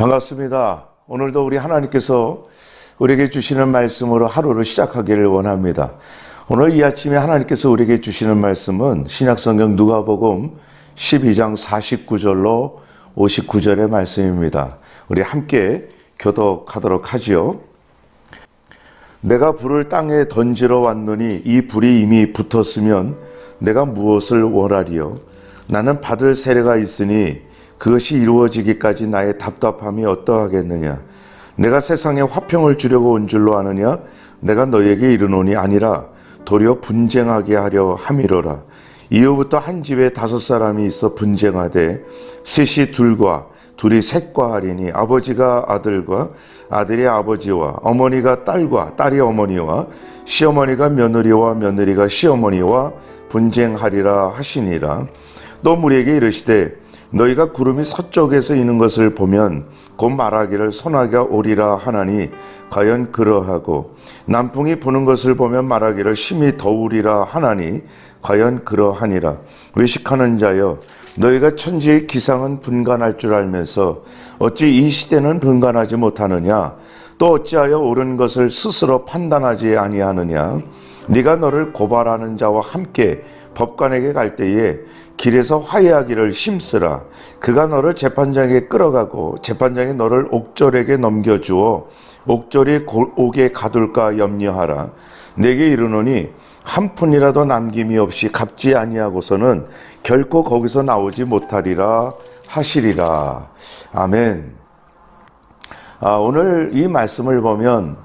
반갑습니다. 오늘도 우리 하나님께서 우리에게 주시는 말씀으로 하루를 시작하기를 원합니다. 오늘 이 아침에 하나님께서 우리에게 주시는 말씀은 신약성경 누가복음 12장 49절로 59절의 말씀입니다. 우리 함께 교독하도록 하지요. 내가 불을 땅에 던지러 왔노니 이 불이 이미 붙었으면 내가 무엇을 원하리요? 나는 받을 세례가 있으니 그것이 이루어지기까지 나의 답답함이 어떠하겠느냐? 내가 세상에 화평을 주려고 온 줄로 아느냐? 내가 너에게 이르노니 아니라 도리어 분쟁하게 하려 함이로라. 이후부터 한 집에 다섯 사람이 있어 분쟁하되 셋이 둘과 둘이 셋과 하리니 아버지가 아들과 아들이 아버지와 어머니가 딸과 딸이 어머니와 시어머니가 며느리와 며느리가 시어머니와 분쟁하리라 하시니라. 또 무리에게 이르시되 너희가 구름이 서쪽에서 이는 것을 보면 곧 말하기를 소나기가 오리라 하나니 과연 그러하고 남풍이 부는 것을 보면 말하기를 심히 더우리라 하나니 과연 그러하니라. 외식하는 자여 너희가 천지의 기상은 분간할 줄 알면서 어찌 이 시대는 분간하지 못하느냐? 또 어찌하여 옳은 것을 스스로 판단하지 아니하느냐? 네가 너를 고발하는 자와 함께 법관에게 갈 때에 길에서 화해하기를 힘쓰라. 그가 너를 재판장에게 끌어가고 재판장이 너를 옥졸에게 넘겨주어 옥졸이 옥에 가둘까 염려하라. 내게 이르노니 한 푼이라도 남김이 없이 갚지 아니하고서는 결코 거기서 나오지 못하리라 하시리라. 아멘. 아, 오늘 이 말씀을 보면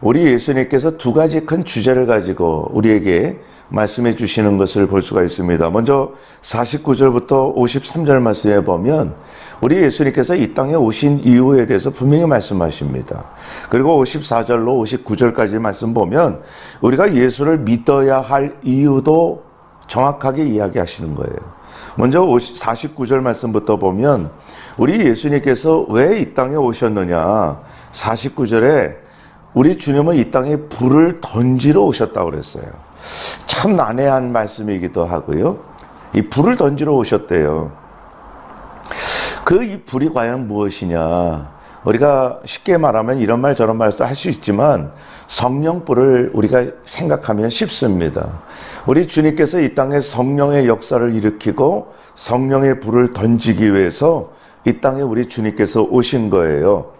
우리 예수님께서 두 가지 큰 주제를 가지고 우리에게 말씀해 주시는 것을 볼 수가 있습니다. 먼저 49절부터 53절 말씀에 보면 우리 예수님께서 이 땅에 오신 이유에 대해서 분명히 말씀하십니다. 그리고 54절로 59절까지 말씀 보면 우리가 예수를 믿어야 할 이유도 정확하게 이야기하시는 거예요. 먼저 49절 말씀부터 보면 우리 예수님께서 왜 이 땅에 오셨느냐. 49절에 우리 주님은 이 땅에 불을 던지러 오셨다고 그랬어요. 참 난해한 말씀이기도 하고요. 이 불을 던지러 오셨대요. 그 이 불이 과연 무엇이냐? 우리가 쉽게 말하면 이런 말 저런 말도 할 수 있지만 성령불을 우리가 생각하면 쉽습니다. 우리 주님께서 이 땅에 성령의 역사를 일으키고 성령의 불을 던지기 위해서 이 땅에 우리 주님께서 오신 거예요.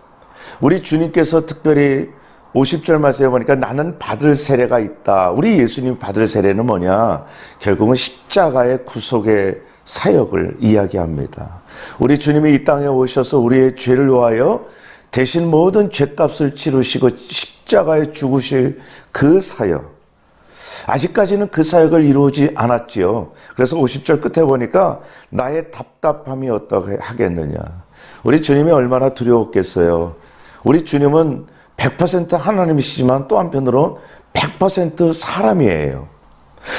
우리 주님께서 특별히 50절 말씀에 보니까 나는 받을 세례가 있다. 우리 예수님 받을 세례는 뭐냐? 결국은 십자가의 구속의 사역을 이야기합니다. 우리 주님이 이 땅에 오셔서 우리의 죄를 위하여 대신 모든 죄값을 치르시고 십자가에 죽으실 그 사역. 아직까지는 그 사역을 이루지 않았지요. 그래서 50절 끝에 보니까 나의 답답함이 어떻게 하겠느냐. 우리 주님이 얼마나 두려웠겠어요. 우리 주님은 100% 하나님이시지만 또 한편으로 100% 사람이에요.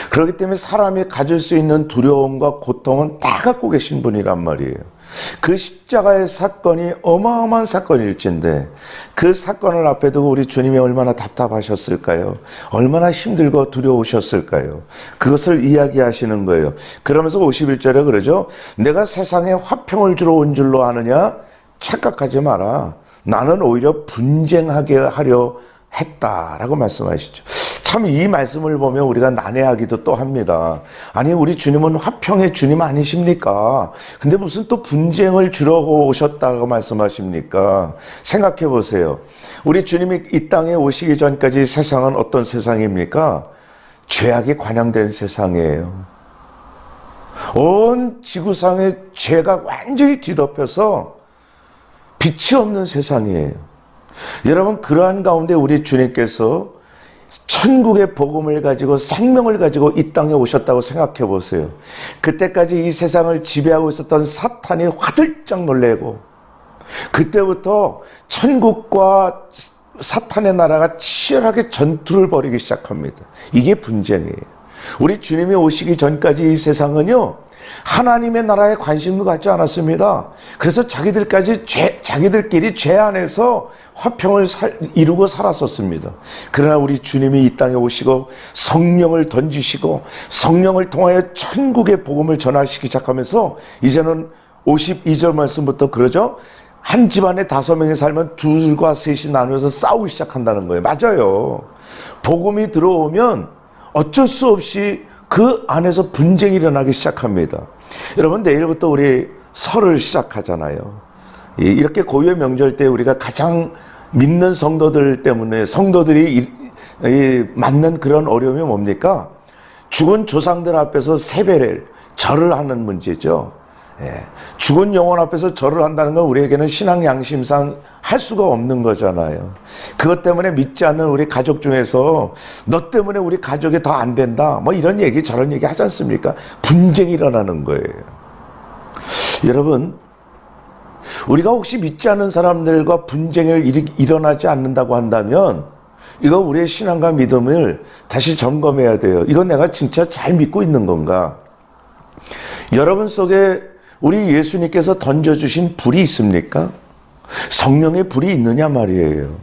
그렇기 때문에 사람이 가질 수 있는 두려움과 고통은 다 갖고 계신 분이란 말이에요. 그 십자가의 사건이 어마어마한 사건일진데 그 사건을 앞에 두고 우리 주님이 얼마나 답답하셨을까요? 얼마나 힘들고 두려우셨을까요? 그것을 이야기하시는 거예요. 그러면서 51절에 그러죠. 내가 세상에 화평을 주러 온 줄로 아느냐? 착각하지 마라. 나는 오히려 분쟁하게 하려 했다라고 말씀하시죠. 참 이 말씀을 보면 우리가 난해하기도 또 합니다. 아니 우리 주님은 화평의 주님 아니십니까? 근데 무슨 또 분쟁을 주려고 오셨다고 말씀하십니까? 생각해 보세요. 우리 주님이 이 땅에 오시기 전까지 세상은 어떤 세상입니까? 죄악이 관영된 세상이에요. 온 지구상의 죄가 완전히 뒤덮여서 빛이 없는 세상이에요. 여러분, 그러한 가운데 우리 주님께서 천국의 복음을 가지고 생명을 가지고 이 땅에 오셨다고 생각해 보세요. 그때까지 이 세상을 지배하고 있었던 사탄이 화들짝 놀래고 그때부터 천국과 사탄의 나라가 치열하게 전투를 벌이기 시작합니다. 이게 분쟁이에요. 우리 주님이 오시기 전까지 이 세상은요, 하나님의 나라에 관심도 갖지 않았습니다. 그래서 자기들까지 죄, 자기들끼리 죄 안에서 화평을 살, 이루고 살았었습니다. 그러나 우리 주님이 이 땅에 오시고 성령을 던지시고 성령을 통하여 천국의 복음을 전하시기 시작하면서 이제는 52절 말씀부터 그러죠. 한 집안에 다섯 명이 살면 둘과 셋이 나누어서 싸우기 시작한다는 거예요. 맞아요. 복음이 들어오면 어쩔 수 없이 그 안에서 분쟁이 일어나기 시작합니다. 여러분, 내일부터 우리 설을 시작하잖아요. 이- 이렇게 고유의 명절 때 우리가 가장 믿는 성도들 때문에 성도들이 맞는 그런 어려움이 뭡니까? 죽은 조상들 앞에서 세배를 절을 하는 문제죠. 예. 죽은 영혼 앞에서 절을 한다는 건 우리에게는 신앙 양심상 할 수가 없는 거잖아요. 그것 때문에 믿지 않는 우리 가족 중에서 너 때문에 우리 가족이 더 안 된다. 뭐 이런 얘기 저런 얘기 하지 않습니까? 분쟁이 일어나는 거예요. 여러분, 우리가 혹시 믿지 않는 사람들과 분쟁이 일- 일어나지 않는다고 한다면 이거 우리의 신앙과 믿음을 다시 점검해야 돼요. 이건 내가 진짜 잘 믿고 있는 건가? 여러분 속에 우리 예수님께서 던져주신 불이 있습니까? 성령의 불이 있느냐 말이에요.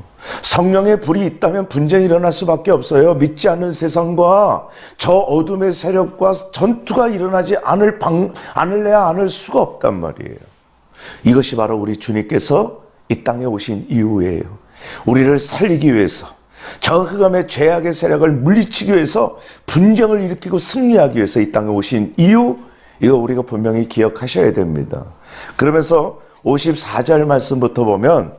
성령의 불이 있다면 분쟁이 일어날 수밖에 없어요. 믿지 않는 세상과 저 어둠의 세력과 전투가 일어나지 않을 방, 않을래야 않을 수가 없단 말이에요. 이것이 바로 우리 주님께서 이 땅에 오신 이유예요. 우리를 살리기 위해서 저 흑암의 죄악의 세력을 물리치기 위해서 분쟁을 일으키고 승리하기 위해서 이 땅에 오신 이유 이거 우리가 분명히 기억하셔야 됩니다. 그러면서 54절 말씀부터 보면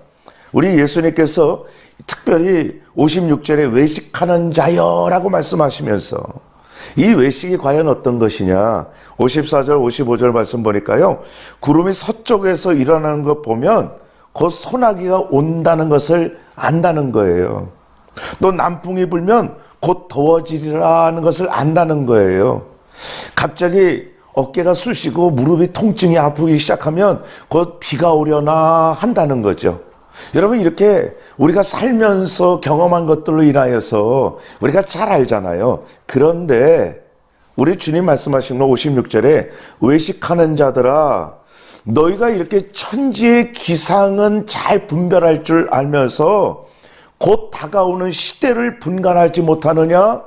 우리 예수님께서 특별히 56절에 외식하는 자여라고 말씀하시면서 이 외식이 과연 어떤 것이냐? 54절, 55절 말씀 보니까요. 구름이 서쪽에서 일어나는 것 보면 곧 소나기가 온다는 것을 안다는 거예요. 또 남풍이 불면 곧 더워지리라는 것을 안다는 거예요. 갑자기 어깨가 쑤시고 무릎이 통증이 아프기 시작하면 곧 비가 오려나 한다는 거죠. 여러분 이렇게 우리가 살면서 경험한 것들로 인하여서 우리가 잘 알잖아요. 그런데 우리 주님 말씀하신 거 56절에 외식하는 자들아 너희가 이렇게 천지의 기상은 잘 분별할 줄 알면서 곧 다가오는 시대를 분간하지 못하느냐?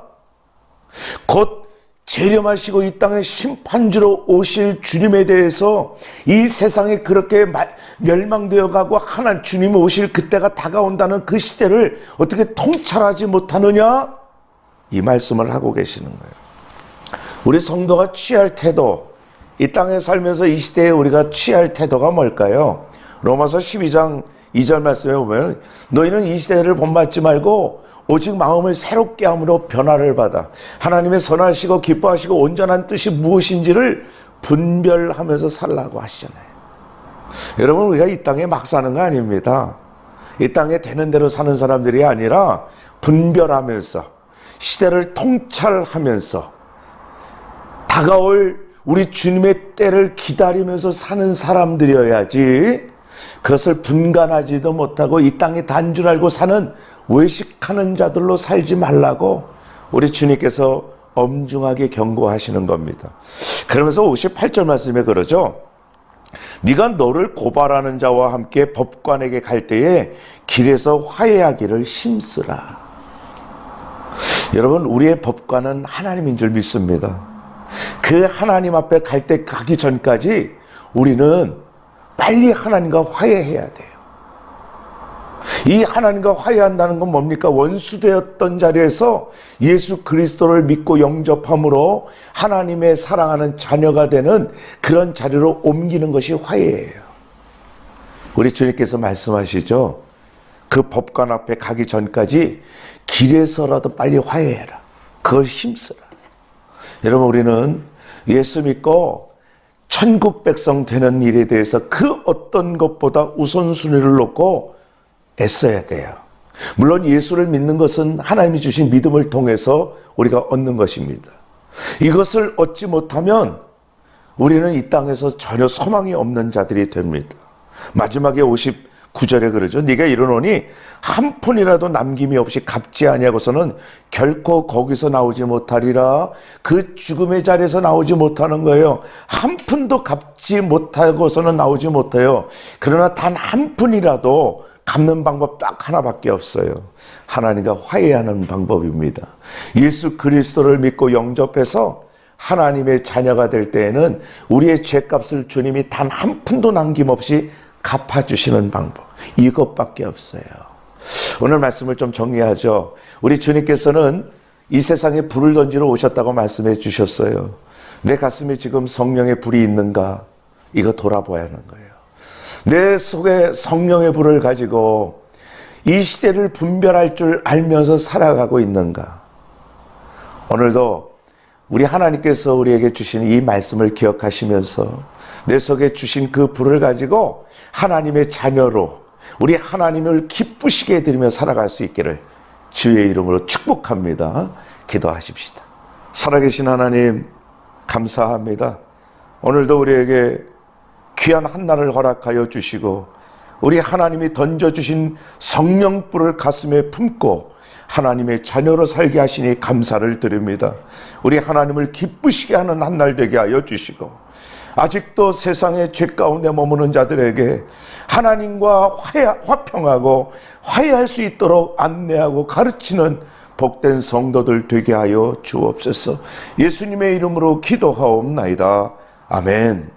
곧 재림하시고 이 땅에 심판주로 오실 주님에 대해서 이 세상에 그렇게 마- 멸망되어 가고 하나님 주님이 오실 그때가 다가온다는 그 시대를 어떻게 통찰하지 못하느냐? 이 말씀을 하고 계시는 거예요. 우리 성도가 취할 태도, 이 땅에 살면서 이 시대에 우리가 취할 태도가 뭘까요? 로마서 12장 2절 말씀에 보면 너희는 이 시대를 본받지 말고 오직 마음을 새롭게 함으로 변화를 받아 하나님의 선하시고 기뻐하시고 온전한 뜻이 무엇인지를 분별하면서 살라고 하시잖아요. 여러분 우리가 이 땅에 막 사는 거 아닙니다. 이 땅에 되는 대로 사는 사람들이 아니라 분별하면서 시대를 통찰하면서 다가올 우리 주님의 때를 기다리면서 사는 사람들이어야지 그것을 분간하지도 못하고 이 땅에 단줄 알고 사는 외식하는 자들로 살지 말라고 우리 주님께서 엄중하게 경고하시는 겁니다. 그러면서 58절 말씀에 그러죠. 네가 너를 고발하는 자와 함께 법관에게 갈 때에 길에서 화해하기를 힘쓰라. 여러분 우리의 법관은 하나님인 줄 믿습니다. 그 하나님 앞에 갈 때 가기 전까지 우리는 빨리 하나님과 화해해야 돼요. 이 하나님과 화해한다는 건 뭡니까? 원수되었던 자리에서 예수 그리스도를 믿고 영접함으로 하나님의 사랑하는 자녀가 되는 그런 자리로 옮기는 것이 화해예요. 우리 주님께서 말씀하시죠. 그 법관 앞에 가기 전까지 길에서라도 빨리 화해해라. 그걸 힘쓰라. 여러분 우리는 예수 믿고 천국 백성 되는 일에 대해서 그 어떤 것보다 우선순위를 놓고 애써야 돼요. 물론 예수를 믿는 것은 하나님이 주신 믿음을 통해서 우리가 얻는 것입니다. 이것을 얻지 못하면 우리는 이 땅에서 전혀 소망이 없는 자들이 됩니다. 마지막에 59절에 그러죠. 네가 이르노니 한 푼이라도 남김이 없이 갚지 아니하고서는 결코 거기서 나오지 못하리라. 그 죽음의 자리에서 나오지 못하는 거예요. 한 푼도 갚지 못하고서는 나오지 못해요. 그러나 단 한 푼이라도 갚는 방법 딱 하나밖에 없어요. 하나님과 화해하는 방법입니다. 예수 그리스도를 믿고 영접해서 하나님의 자녀가 될 때에는 우리의 죄값을 주님이 단 한 푼도 남김없이 갚아주시는 방법. 이것밖에 없어요. 오늘 말씀을 좀 정리하죠. 우리 주님께서는 이 세상에 불을 던지러 오셨다고 말씀해 주셨어요. 내 가슴에 지금 성령의 불이 있는가? 이거 돌아봐야 하는 거예요. 내 속에 성령의 불을 가지고 이 시대를 분별할 줄 알면서 살아가고 있는가? 오늘도 우리 하나님께서 우리에게 주신 이 말씀을 기억하시면서 내 속에 주신 그 불을 가지고 하나님의 자녀로 우리 하나님을 기쁘시게 해드리며 살아갈 수 있기를 주의 이름으로 축복합니다. 기도하십시다. 살아계신 하나님, 감사합니다. 오늘도 우리에게 귀한 한날을 허락하여 주시고 우리 하나님이 던져주신 성령불을 가슴에 품고 하나님의 자녀로 살게 하시니 감사를 드립니다. 우리 하나님을 기쁘시게 하는 한 날 되게 하여 주시고 아직도 세상의 죄 가운데 머무는 자들에게 하나님과 화해, 화평하고 화해할 수 있도록 안내하고 가르치는 복된 성도들 되게 하여 주옵소서. 예수님의 이름으로 기도하옵나이다. 아멘.